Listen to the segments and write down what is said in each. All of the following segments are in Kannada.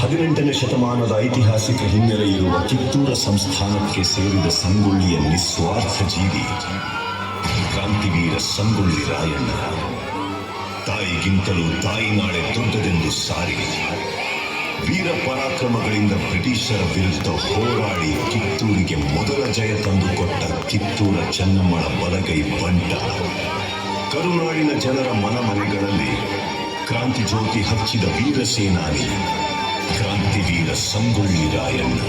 ಹದಿನೆಂಟನೇ ಶತಮಾನದ ಐತಿಹಾಸಿಕ ಹಿನ್ನೆಲೆ ಇರುವ ಕಿತ್ತೂರ ಸಂಸ್ಥಾನಕ್ಕೆ ಸೇರಿದ ಸಂಗೊಳ್ಳಿಯ ನಿಸ್ವಾರ್ಥ ಜೀವಿ, ಕ್ರಾಂತಿವೀರ ಸಂಗೊಳ್ಳಿ ರಾಯಣ್ಣ. ತಾಯಿಗಿಂತಲೂ ತಾಯಿ ನಾಳೆ ದೊಡ್ಡದೆಂದು ಸಾರಿ. ವೀರ ಪರಾಕ್ರಮಗಳಿಂದ ಬ್ರಿಟಿಷರ ವಿರುದ್ಧ ಹೋರಾಡಿ ಕಿತ್ತೂರಿಗೆ ಮೊದಲ ಜಯ ತಂದುಕೊಟ್ಟ ಕಿತ್ತೂರ ಚೆನ್ನಮ್ಮಳ ಬಲಗೈ ಬಂಟ. ಕರುನಾಡಿನ ಜನರ ಮನಮನೆಗಳಲ್ಲಿ ಕ್ರಾಂತಿ ಜ್ಯೋತಿ ಹಚ್ಚಿದ ವೀರ ಸೇನಾನಿ ಕ್ರಾಂತಿವೀರ ಸಂಗೊಳ್ಳಿ ರಾಯಣ್ಣ.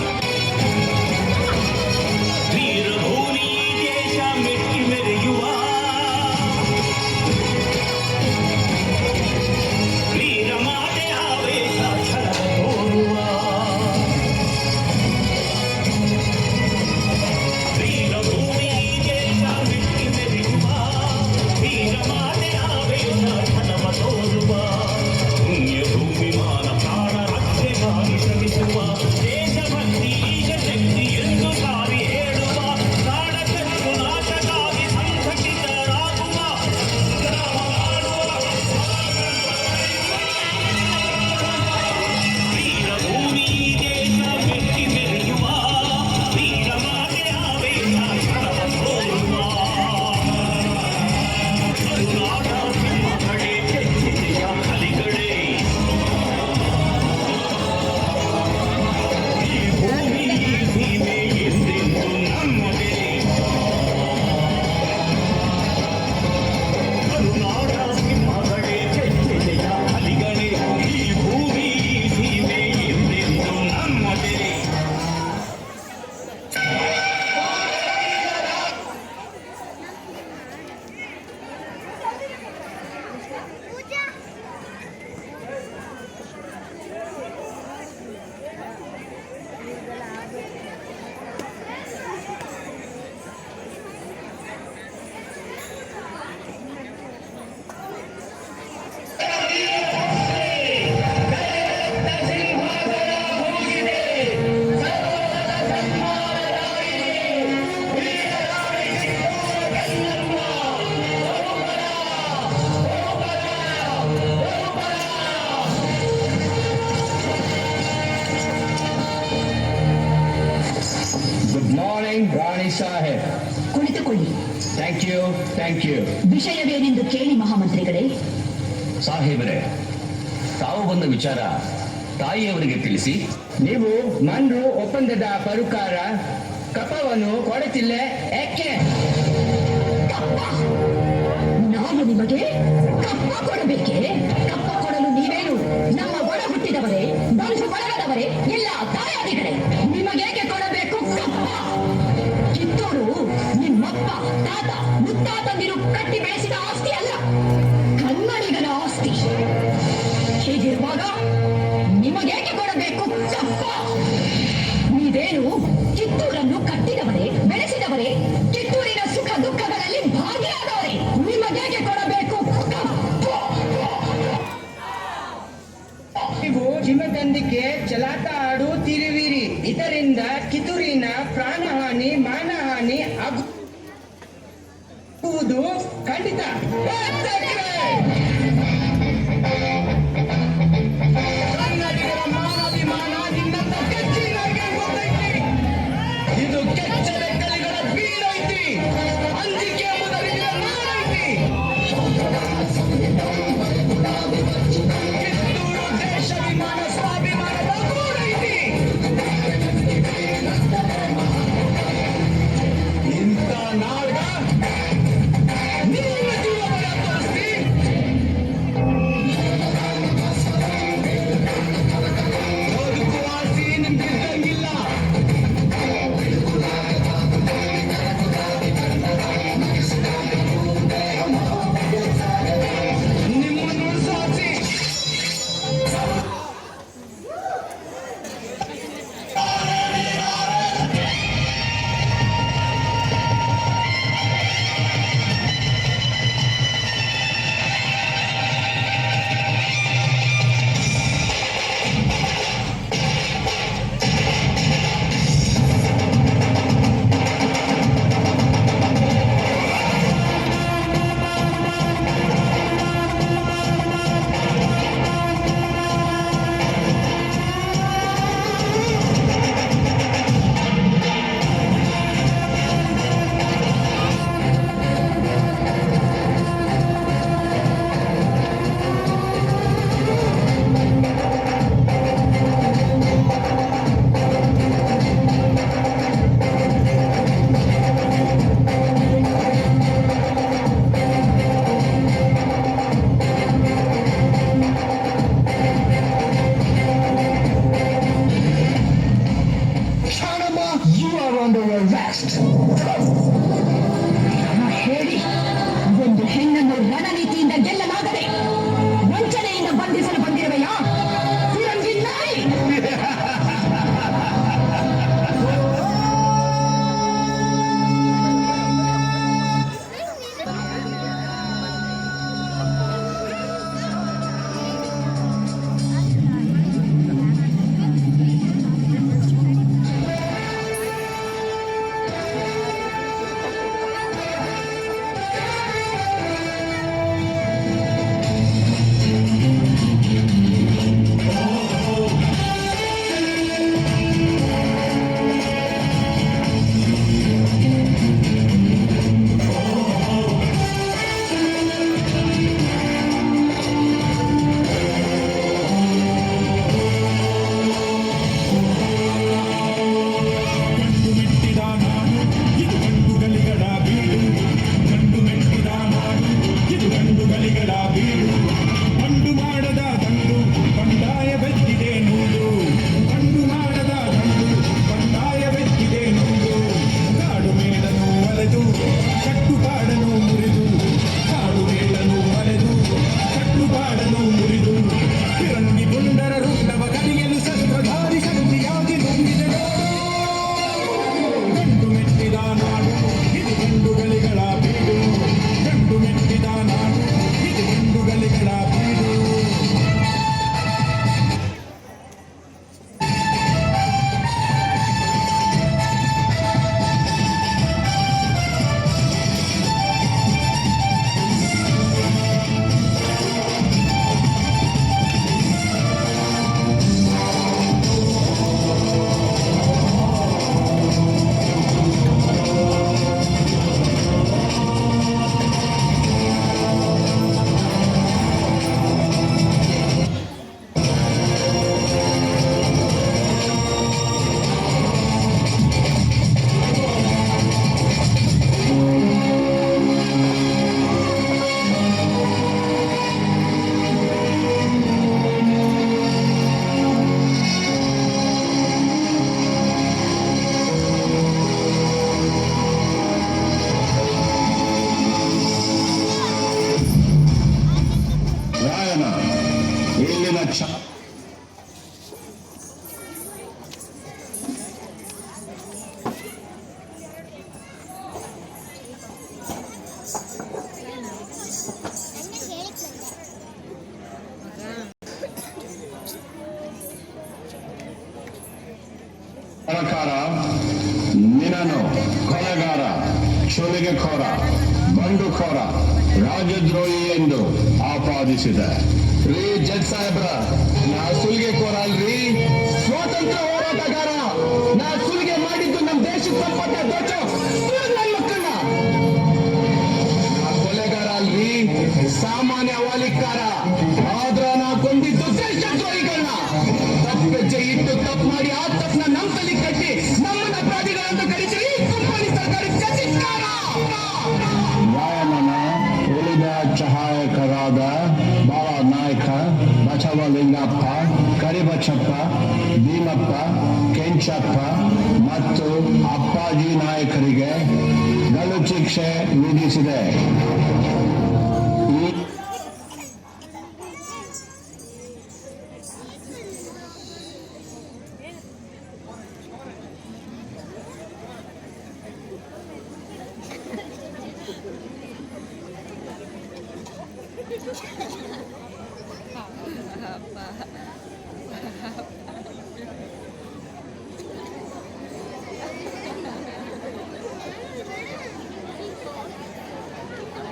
ಮಾರ್ನಿಂಗ್ ರಾಣಿ ಸಾಹೇಬ್ ಕುಳಿತುಕೊಳ್ಳಿ ಥ್ಯಾಂಕ್ ಯು ಥ್ಯಾಂಕ್ ಯು ವಿಷಯವೇನೆಂದು ಕೇಳಿ ಮಹಾಮಂತ್ರಿಗಳೇ. ಸಾಹೇಬರೇ ತಾವು ಬಂದ ವಿಚಾರ ತಾಯಿಯವರಿಗೆ ತಿಳಿಸಿ. ನೀವು ಮನ್ರು ಒಪ್ಪಂದದ ಪರುಕಾರ ಕಪವನ್ನು ಕೊಡುತ್ತಿಲ್ಲ ಯಾಕೆ? ನೀವೇನು ಕಿತ್ತೂರನ್ನು ಕಟ್ಟಿದವರೇ, ಬೆಳೆಸಿದವರೇ, ಕಿತ್ತೂರಿನ ಸುಖ ದುಃಖಗಳಲ್ಲಿ ಭಾಗಿಯಾದವರೇ. ನಿಮಗೇಗೆ ಕೊಡಬೇಕು? ನೀವು ಹಿಮದಂದಿಗೆ ಆಡು ಆಡುತ್ತಿರುವಿರಿ ಇದರಿಂದ ಕಿತ್ತೂರಿನ ಪ್ರಾಣಹಾನಿ, ಮಾನಹಾನಿ ಆಗುವುದು ಖಂಡಿತ. ಸರ್ಕಾರ ನಿನ್ನನ್ನು ಕೊಲೆಗಾರ ಸುಲಿಗೆಖೋರ ಬಂಡುಖೋರ ರಾಜದ್ರೋಹಿ ಎಂದು ಆಪಾದಿಸಿದೆ ರೀ ಜಡ್ ಸಾಹೇಬ್ರ ನಾ ಸುಲಿಗೆಖೋರ ಅಲ್ರಿ ಸ್ವಾತಂತ್ರ್ಯ ಹೋರಾಟಗಾರ ಸಹಾಯಕರಾದ ಬಾಲ ನಾಯಕ ಬಸವಲಿಂಗಪ್ಪ ಕರಿಬಚ್ಚಪ್ಪ ಭೀಮಪ್ಪ ಕೆಂಚಪ್ಪ ಮತ್ತು ಅಪ್ಪಾಜಿ ನಾಯಕರಿಗೆ ಗಲ್ಲು ಶಿಕ್ಷೆ ವಿಧಿಸಿದೆ.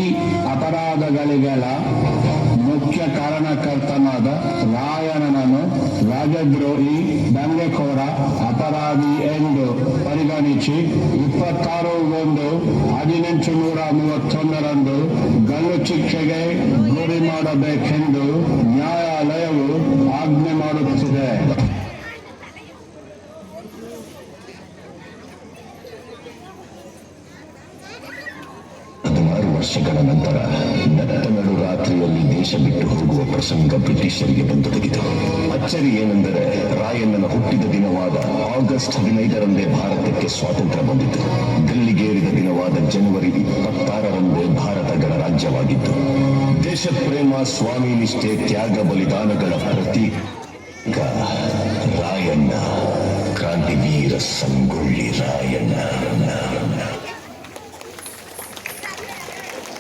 ಈ ಅಪರಾಧಗಳಿಗೆಲ್ಲ ಮುಖ್ಯ ಕಾರಣಕರ್ತನಾದ ರಾಯಣನನ್ನು ರಾಜದ್ರೋಹಿ ದಂಗೆಕೋರ ಅಪರಾಧಿ ಎಂದು ಪರಿಗಣಿಸಿ ಇಪ್ಪತ್ತಾರು ಒಂದು ಹದಿನೆಂಟು ನೂರ ಮೂವತ್ತೊಂದರಂದು ಗಲ್ಲು ಶಿಕ್ಷೆಗೆ ಗುರಿ ಮಾಡಬೇಕೆಂದು ನ್ಯಾಯಾಲಯವು ಆಜ್ಞೆ ಮಾಡುತ್ತಿದೆ. ವರ್ಷಗಳ ನಂತರ ನಟ್ಟ ನಡು ರಾತ್ರಿಯಲ್ಲಿ ದೇಶ ಬಿಟ್ಟು ಹೋಗುವ ಪ್ರಸಂಗ ಬ್ರಿಟಿಷರಿಗೆ ಬಂದೊದಗಿತು ಅಚ್ಚರಿ ಏನೆಂದರೆ ರಾಯಣ್ಣನ ಹುಟ್ಟಿದ ದಿನವಾದ ಆಗಸ್ಟ್ ಹದಿನೈದರಂದೇ ಭಾರತಕ್ಕೆ ಸ್ವಾತಂತ್ರ್ಯ ಬಂದಿತು. ಗಲ್ಲಿಗೇರಿದ ದಿನವಾದ ಜನವರಿ ಇಪ್ಪತ್ತಾರರಂದೇ ಭಾರತ ಗಣರಾಜ್ಯವಾಗಿತ್ತು ದೇಶ ಪ್ರೇಮ ಸ್ವಾಮಿ ನಿಷ್ಠೆ, ತ್ಯಾಗ, ಬಲಿದಾನಗಳ ಪ್ರತೀಕ ರಾಯಣ್ಣ, ಕ್ರಾಂತಿವೀರ ಸಂಗೊಳ್ಳಿ ರಾಯಣ್ಣ.